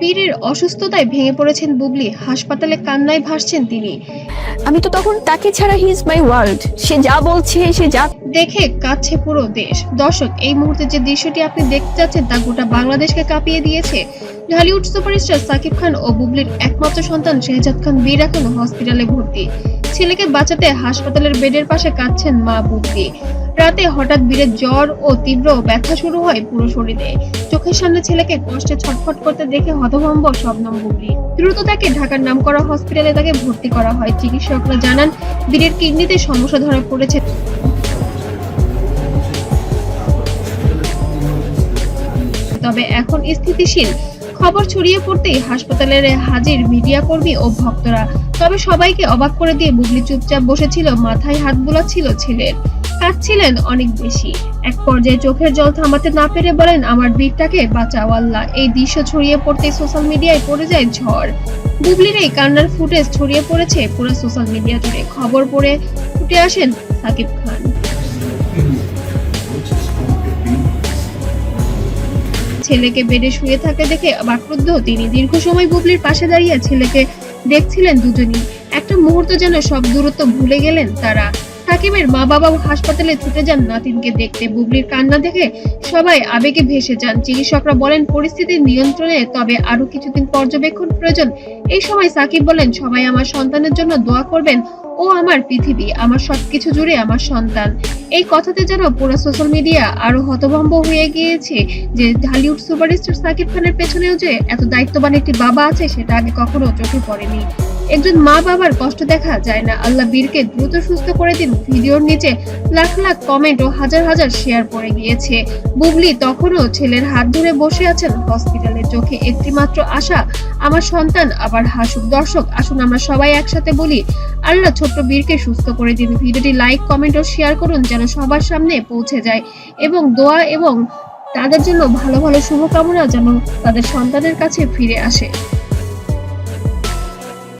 বীরের অসুস্থতায় ভেঙে পড়েছেন বুবলি। হাসপাতালে কান্নায় ভাসছেন তিনি। আমি তো তখন তাকে ছাড়া হি ইজ মাই ওয়ার্ল্ড। সে যা বলছে সে যা দেখে কাঁদছে পুরো দেশ। দর্শক এই মুহূর্তে যে দৃশ্যটি আপনি দেখতে যাচ্ছেন তা গোটা বাংলাদেশকে কাঁপিয়ে দিয়েছে। ঢালিউড সুপারস্টার সাকিব খান ও বুবলির একমাত্র সন্তান শেহজাদ খান বীর এখন হসপিটালে ভর্তি। ছেলেকে বাঁচাতে হাসপাতালের বেডের পাশে কাঁদছেন মা বুবলি রাতে হঠাৎ বীরের জ্বর ও তীব্র ব্যথা শুরু হয় পুরো শরীরে। চোখের সামনে ছেলেকে কষ্টে ছটফট করতে দেখে হতভম্ব শবনম বুবলি। দ্রুত তাকে ঢাকার নামকরা হসপিটালে তাকে ভর্তি করা হয়। চিকিৎসকরা জানান বীরের কিডনিতে সমস্যা ধরা পড়েছে। তবে এখন স্থিতিশীল। খবর ছড়িয়ে পড়তেই হাসপাতালের হাজির মিডিয়া কর্মী ও ভক্তরা। তবে সবাইকে অবাক করে দিয়ে বুবলি চুপচাপ বসেছিল, মাথায় হাত বোলাচ্ছিল ছেলের। কাঁদছিলেন অনেক বেশি। এক পর্যায়ে চোখের জল থামাতে না পেরে বলেন, আমার বীরটাকে বাঁচাও আল্লাহ। এই দৃশ্য ছড়িয়ে পড়তে সোশ্যাল মিডিয়ায় পড়ে যায় ঝড়। বুবলির এই কান্নার ফুটেজ ছড়িয়ে পড়েছে পুরো সোশ্যাল মিডিয়া জুড়ে। খবর পড়ে ফুটে আসেন সাকিব খান। ছেলেকে বেডে শুয়ে থাকে দেখে বাক্রুদ্ধ তিনি দীর্ঘ সময় বুবলির পাশে দাঁড়িয়ে ছেলেকে দেখছিলেন দুজনই। একটা মুহূর্ত যেন সব দূরত্ব ভুলে গেলেন তারা। সাকিবের মা বাবাও হাসপাতালে ছুটে যান নাতিনকে দেখতে। বুবলির কান্না দেখে সবাই আবেগে ভেসে যান। চিকিৎসকরা বলেন, পরিস্থিতি নিয়ন্ত্রণে, তবে আরও কিছুদিন পর্যবেক্ষণ প্রয়োজন। এই সময় সাকিব বলেন, সবাই আমার সন্তানের জন্য দোয়া করবেন। ও আমার পৃথিবী, আমার সবকিছু জুড়ে আমার সন্তান। এই কথাতে যেন পুরো সোশ্যাল মিডিয়া আরও হতভম্ব হয়ে গিয়েছে যে, ঢালিউড সুপারস্টার সাকিব খানের পেছনেও যে এত দায়িত্ববান একটি বাবা আছে, সেটা আগে কখনো চোখে পড়েনি। একজন মা বাবার কষ্ট দেখা যায় না। আল্লাহ বীরকে দ্রুত সুস্থ করে দিন। ভিডিওর নিচে লাখ লাখ কমেন্ট ও হাজার হাজার শেয়ার পড়ে গিয়েছে। বুবলি তখনও ছেলের হাত ধরে বসে আছেন হসপিটালে চোখে। একটি মাত্র আশা, আমার সন্তান, আবার হাসুক দর্শক। আসুন আমরা সবাই একসাথে বলি, আল্লাহ ছোট্ট বীরকে সুস্থ করে দিন। ভিডিওটি লাইক কমেন্ট ও শেয়ার করুন যেন সবার সামনে পৌঁছে যায়। এবং দোয়া এবং তাদের জন্য ভালো ভালো শুভকামনা যেন তাদের সন্তানের কাছে ফিরে আসে।